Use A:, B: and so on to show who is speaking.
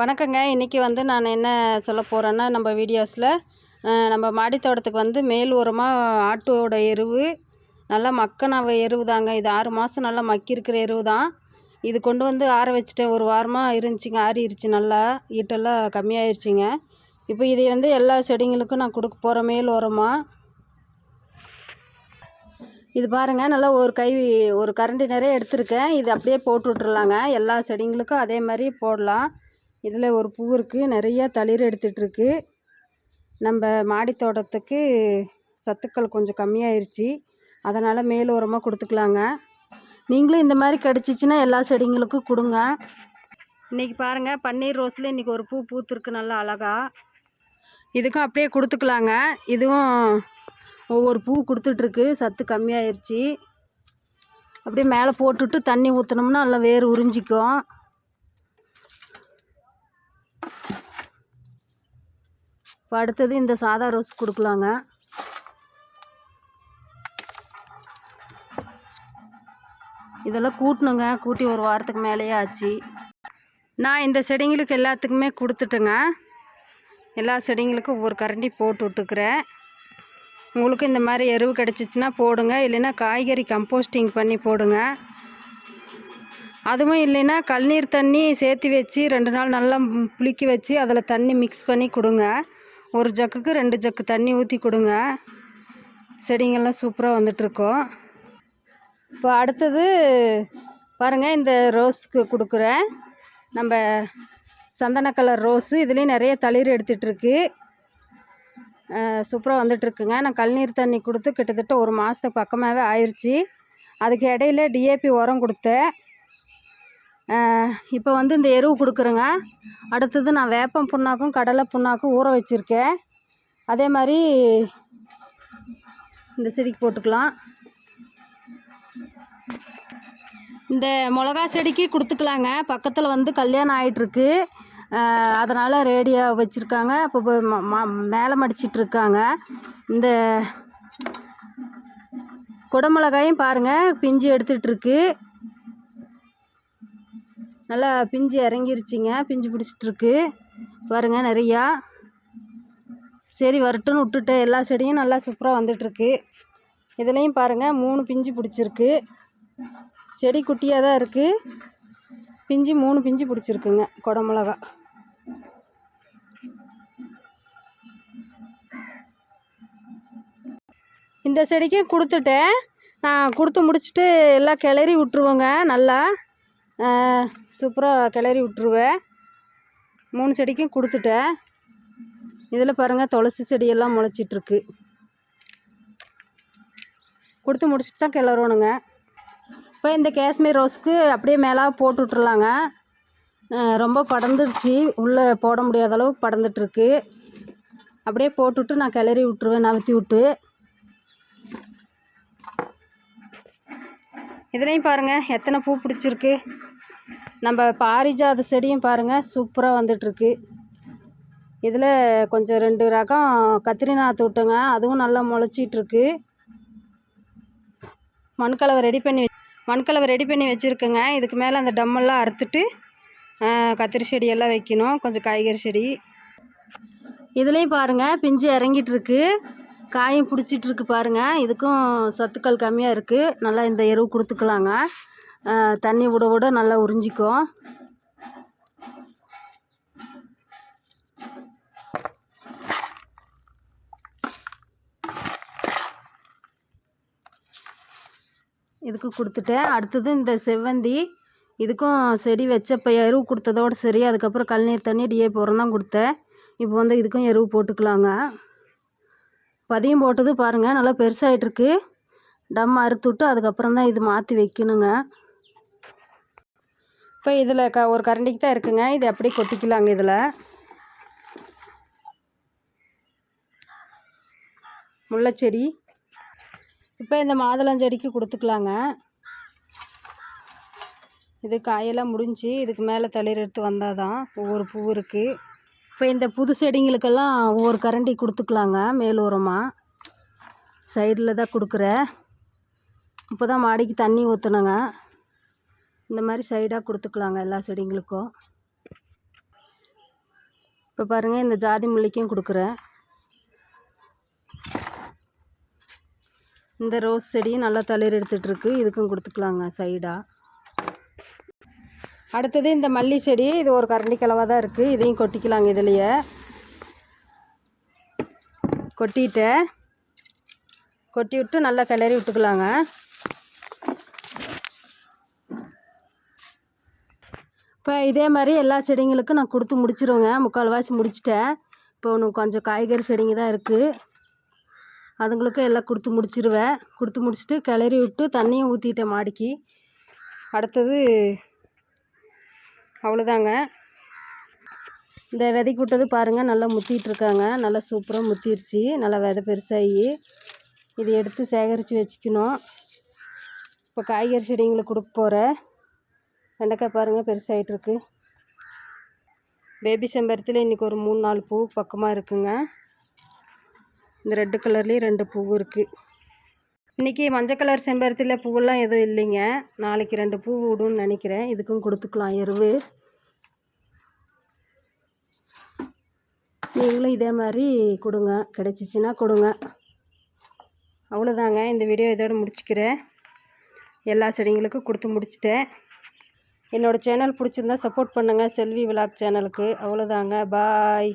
A: வணக்கங்க. இன்றைக்கி வந்து நான் என்ன சொல்ல போகிறேன்னா நம்ம வீடியோஸில் நம்ம மாடித்தோட்டத்துக்கு வந்து மேல் உரமாக ஆட்டோட எருவு நல்லா மக்கன எருவு தாங்க இது ஆறு மாதம் நல்லா மக்கியிருக்கிற எருவு தான் இது கொண்டு வந்து ஆற வச்சுட்டேன் ஒரு வாரமாக இருந்துச்சுங்க. ஆறிடுச்சு நல்லா. ஈட்டெல்லாம் கம்மியாயிருச்சுங்க. இப்போ இதை வந்து எல்லா செடிங்களுக்கும் நான் கொடுக்க போகிறேன் மேல் உரமாக இது பாருங்கள் நல்லா ஒரு கை ஒரு கரண்டி நிறைய எடுத்திருக்கேன். இது அப்படியே போட்டு விட்ருலாங்க எல்லா செடிங்களுக்கும் அதே மாதிரி போடலாம். இதில் ஒரு பூ இருக்குது நிறையா தளிர் எடுத்துகிட்ருக்கு நம்ம மாடி தோட்டத்துக்கு சத்துக்கள் கொஞ்சம் கம்மியாயிருச்சு. அதனால் மேலோரமாக கொடுத்துக்கலாங்க. நீங்களும் இந்த மாதிரி கிடச்சிச்சின்னா எல்லா செடிங்களுக்கும் கொடுங்க. இன்றைக்கி பாருங்கள் பன்னீர் ரோஸில் இன்றைக்கி ஒரு பூ பூத்துருக்கு நல்லா அழகாக இதுக்கும் அப்படியே கொடுத்துக்கலாங்க. இதுவும் ஒவ்வொரு பூ கொடுத்துட்ருக்கு சத்து கம்மியாயிருச்சு. அப்படியே மேலே போட்டுட்டு தண்ணி ஊற்றினோம்னா நல்லா வேர் உறிஞ்சிக்கும். இப்போ அடுத்தது இந்த சாதா ரோஸ் கொடுக்கலாங்க. இதெல்லாம் கூட்டணுங்க. கூட்டி ஒரு வாரத்துக்கு மேலேயே ஆச்சு. நான் இந்த செடிங்களுக்கு எல்லாத்துக்குமே கொடுத்துட்டேங்க. எல்லா செடிங்களுக்கும் ஒவ்வொரு கரண்டி போட்டு விட்டுக்கிறேன் உங்களுக்கு இந்த மாதிரி எருவு கிடச்சிச்சின்னா போடுங்க. இல்லைன்னா காய்கறி கம்போஸ்டிங் பண்ணி போடுங்க. அதுவும் இல்லைன்னா கழுநீர் தண்ணி சேர்த்து வச்சு ரெண்டு நாள் நல்லா புளிக்க வச்சு அதில் தண்ணி மிக்ஸ் பண்ணி கொடுங்க. ஒரு ஜக்குக்கு ரெண்டு ஜக்கு தண்ணி ஊற்றி கொடுங்க. செடிங்கள்லாம் சூப்பராக வந்துட்டுருக்கோம் இப்போ அடுத்தது பாருங்கள் இந்த ரோஸ்க்கு கொடுக்குறேன். நம்ம சந்தன கலர் ரோஸு இதுலேயும் நிறைய தளிர் எடுத்துகிட்ருக்கு சூப்பராக வந்துட்டுருக்குங்க. நான் கழிநீர் தண்ணி கொடுத்து கிட்டத்தட்ட ஒரு மாதத்துக்கு பக்கமாகவே ஆயிடுச்சு அதுக்கு இடையில டிஏபி உரம் கொடுத்தேன். இப்போ வந்து இந்த எருவு கொடுக்குறேங்க. அடுத்தது நான் வேப்பம் புண்ணாக்கும் கடலை புண்ணாக்கும் ஊற வச்சுருக்கேன். அதே மாதிரி இந்த செடிக்கு போட்டுக்கலாம். இந்த மிளகா செடிக்கு கொடுத்துக்கலாங்க. பக்கத்தில் வந்து கல்யாணம் ஆகிட்டுருக்கு அதனால் ரேடியோ வச்சுருக்காங்க. இப்போ போய் ம- ம- மேலே மடிச்சிட்டு இருக்காங்க. இந்த குடமிளகாயும் பாருங்கள் பிஞ்சு எடுத்துகிட்ருக்கு நல்லா பிஞ்சு இறங்கிருச்சிங்க. பிஞ்சு பிடிச்சிட்ருக்கு. பாருங்கள் நிறையா. சரி வரட்டுன்னு விட்டுட்டேன் எல்லா செடியும் நல்லா சூப்பராக வந்துட்டுருக்கு இதுலேயும் பாருங்கள் மூணு பிஞ்சு பிடிச்சிருக்கு. செடி குட்டியாக தான் இருக்குது பிஞ்சு மூணு பிஞ்சு பிடிச்சிருக்குங்க குடமிளகா இந்த செடிக்கு கொடுத்துட்டேன். நான் கொடுத்து முடிச்சுட்டு எல்லாம் கிளறி விட்ருவோங்க நல்லா. சூப்பராக கிளறி விட்ருவேன் மூணு செடிக்கும் கொடுத்துட்டேன். இதில் பாருங்கள் துளசி செடியெல்லாம் முளைச்சிட்ருக்கு. கொடுத்து முடிச்சுட்டு தான் கிளறணுங்க. இப்போ இந்த காஷ்மீர் ரோஸ்க்கு அப்படியே மேலே போட்டு விட்ருலாங்க ரொம்ப படர்ந்துருச்சு. உள்ளே போட முடியாத அளவு படர்ந்துட்டுருக்கு அப்படியே போட்டுவிட்டு நான் கிளறி விட்ருவேன் நவுத்தி விட்டு. இதுலேயும் பாருங்கள் எத்தனை பூ பிடிச்சிருக்கு. நம்ம பாரிஜாத செடியும் பாருங்கள் சூப்பராக வந்துட்டுருக்கு. இதில் கொஞ்சம் ரெண்டு ரகம் கத்திரி நாற்று அதுவும் நல்லா முளைச்சிட்ருக்கு மண்கலவை ரெடி பண்ணி மண்கலவை ரெடி பண்ணி வச்சுருக்கேங்க. இதுக்கு மேலே அந்த டம்மெல்லாம் அறுத்துட்டு கத்திரி செடியெல்லாம் வைக்கணும். கொஞ்சம் காய்கறி செடி. இதுலேயும் பாருங்கள் பிஞ்சு இறங்கிட்டுருக்கு. காயும் பிடிச்சிட்ருக்கு பாருங்கள் இதுக்கும் சத்துக்கள் கம்மியாக இருக்குது நல்லா இந்த எருவு கொடுத்துக்கலாங்க. தண்ணி விட விட நல்லா உறிஞ்சிக்கும் இதுக்கு கொடுத்துட்டேன். அடுத்தது இந்த செவ்வந்தி. இதுக்கும் செடி வச்சப்போ எருவு கொடுத்ததோட சரி அதுக்கப்புறம் கல்நீர் தண்ணி டிஏ போகிறோம் தான் கொடுத்தேன். இப்போ வந்து இதுக்கும் எருவு போட்டுக்கலாங்க. பதியம் போட்டது பாருங்கள் நல்லா பெருசாகிட்ருக்கு டம் அறுத்து விட்டு அதுக்கப்புறம் தான் இது மாற்றி வைக்கணுங்க. இப்போ இதில் க ஒரு கரண்டிக்கு தான் இருக்குங்க. இது அப்படியே கொட்டிக்கலாங்க இதில். முல்லைச்செடி இப்போ இந்த மாதுளஞ்செடிக்கு கொடுத்துக்கலாங்க. இது காயெல்லாம் முடிஞ்சு இதுக்கு மேலே தளிர் எடுத்து வந்தால் தான் ஒவ்வொரு பூ இருக்குது இப்போ இந்த புது செடிங்களுக்கெல்லாம் ஒவ்வொரு கரண்டி கொடுத்துக்கலாங்க மேல் சைடில் தான் கொடுக்குறேன். இப்போ தான் மாடிக்கு தண்ணி ஊற்றுனங்க இந்த மாதிரி சைடாக கொடுத்துக்கலாங்க எல்லா செடிங்களுக்கும். இப்போ பாருங்கள் இந்த ஜாதி முல்லைக்கும் கொடுக்குறேன். இந்த ரோஸ் செடியும் நல்லா தளிர் எடுத்துகிட்ருக்கு இதுக்கும் கொடுத்துக்கலாங்க சைடாக அடுத்தது இந்த மல்லி செடி இது ஒரு கரண்டி கிழவா தான் இருக்குது இதையும் கொட்டிக்கலாங்க இதுலையே. கொட்டிட்டேன். கொட்டி விட்டு நல்லா கிளறி விட்டுக்கலாங்க. இப்போ இதே மாதிரி எல்லா செடிங்களுக்கும் நான் கொடுத்து முடிச்சிருவேங்க. முக்கால்வாசி முடிச்சிட்டேன். இப்போ ஒன்று கொஞ்சம் காய்கறி செடிங்க தான் இருக்குது அதுங்களுக்கும் எல்லாம் கொடுத்து முடிச்சிருவேன். கொடுத்து முடிச்சுட்டு கிளறி விட்டு தண்ணியும் ஊற்றிட்டேன் மாடிக்கு. அடுத்தது அவ்வளோதாங்க. இந்த விதைக்கு விட்டது பாருங்கள் நல்லா முத்திட்டுருக்காங்க. நல்லா சூப்பராக முத்திருச்சு. நல்லா விதை பெருசாகி இது எடுத்து சேகரித்து வச்சுக்கணும். இப்போ காய்கறி செடிங்களுக்கு கொடுக்க போகிறேன் வெண்டைக்காய் பாருங்கள் பெருசாகிட்ருக்கு பேபி செம்பருத்தில் இன்றைக்கி ஒரு மூணு நாலு பூ பக்கமாக இருக்குங்க. இந்த ரெட்டு கலர்லேயும் ரெண்டு பூ இருக்குது இன்றைக்கி மஞ்சள் கலர் செம்பருத்தியில் பூவெல்லாம் எதுவும் இல்லைங்க. நாளைக்கு ரெண்டு பூ விடும்னு நினைக்கிறேன். இதுக்கும் கொடுத்துக்கலாம். எருவு. நீங்களும் இதே மாதிரி கொடுங்க. கிடச்சிச்சின்னா கொடுங்க. அவ்வளோதாங்க. இந்த வீடியோ இதோடு முடிச்சுக்கிறேன். எல்லா செடிங்களுக்கும் கொடுத்து முடிச்சிட்டேன். என்னோடய சேனல் பிடிச்சிருந்தா சப்போர்ட் பண்ணுங்கள் செல்வி விலாக் சேனலுக்கு. அவ்வளோதாங்க. பாய்.